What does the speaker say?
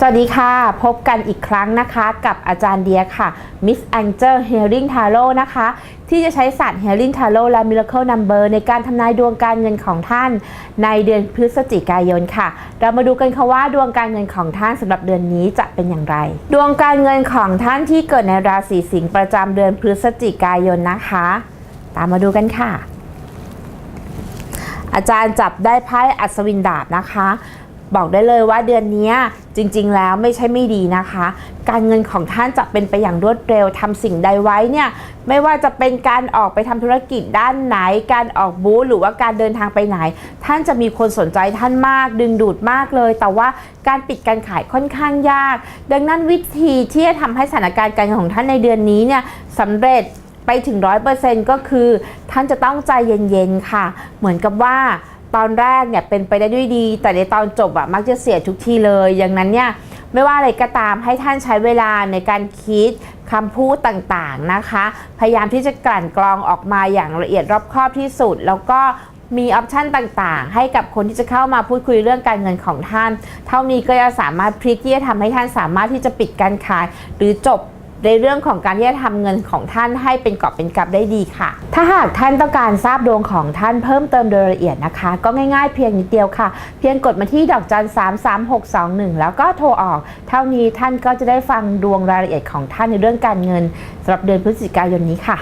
สวัสดีค่ะ พบกันอีกครั้งนะคะกับอาจารย์เดียค่ะ Miss Angel Healing Tarot นะคะ ที่จะใช้ศาสตร์ Healing Tarot และ Miracle Number ในการทำนายดวงการเงินของท่าน ในเดือนพฤศจิกายนค่ะ เรามาดูกันค่ะว่าดวงการเงินของท่านสำหรับเดือนนี้จะเป็นอย่างไร ดวงการเงินของท่านที่เกิดในราศีสิงห์ประจำเดือนพฤศจิกายนนะคะ ตามมาดูกันค่ะ อาจารย์จับได้ไพ่อัศวินดาบนะคะ บอกได้เลยว่าเดือนนี้จริง ๆ แล้วไม่ใช่ไม่ดีนะคะ การเงินของท่านจะเป็นไปอย่างรวดเร็วทำสิ่งใดไว้เนี่ยไม่ว่าจะเป็นการออกไปทำธุรกิจด้านไหน การออกบูธหรือว่าการเดินทางไปไหน ท่านจะมีคนสนใจท่านมาก ดึงดูดมากเลย แต่ว่าการปิดการขายค่อนข้างยาก ดังนั้นวิธีที่จะทำให้สถานการณ์การเงินของท่านในเดือนนี้เนี่ยสำเร็จไปถึง 100%ก็คือ ท่านจะต้องใจเย็นๆค่ะ เหมือนกับว่า ตอนแรกเนี่ยเป็นไปได้ด้วยดี แต่ในตอนจบอะมักจะเสียทุกทีเลยอย่างนั้นเนี่ยไม่ว่าอะไรก็ตามให้ท่านใช้เวลาในการคิดคำพูดต่างๆนะคะ พยายามที่จะกลั่นกรองออกมาอย่างละเอียดรอบคอบที่สุด แล้วก็มีออปชันต่างๆ ให้กับคนที่จะเข้ามาพูดคุยเรื่องการเงินของท่าน เท่านี้ก็จะสามารถพลิกที่จะทำให้ท่านสามารถที่จะปิดการขาย หรือจบ ในเรื่องของการที่จะทำเงินของท่านให้เป็นกอบเป็นกำได้ดีค่ะ ถ้าหากท่านต้องการทราบดวงของท่านเพิ่มเติมโดยละเอียดนะคะ ก็ง่ายๆเพียงนิดเดียวค่ะ เพียงกดมาที่ดอกจัน 3 3 6 2 1 แล้วก็โทรออก เท่านี้ท่านก็จะได้ฟังดวงรายละเอียดของท่านในเรื่องการเงินสำหรับเดือนพฤศจิกายนนี้ค่ะ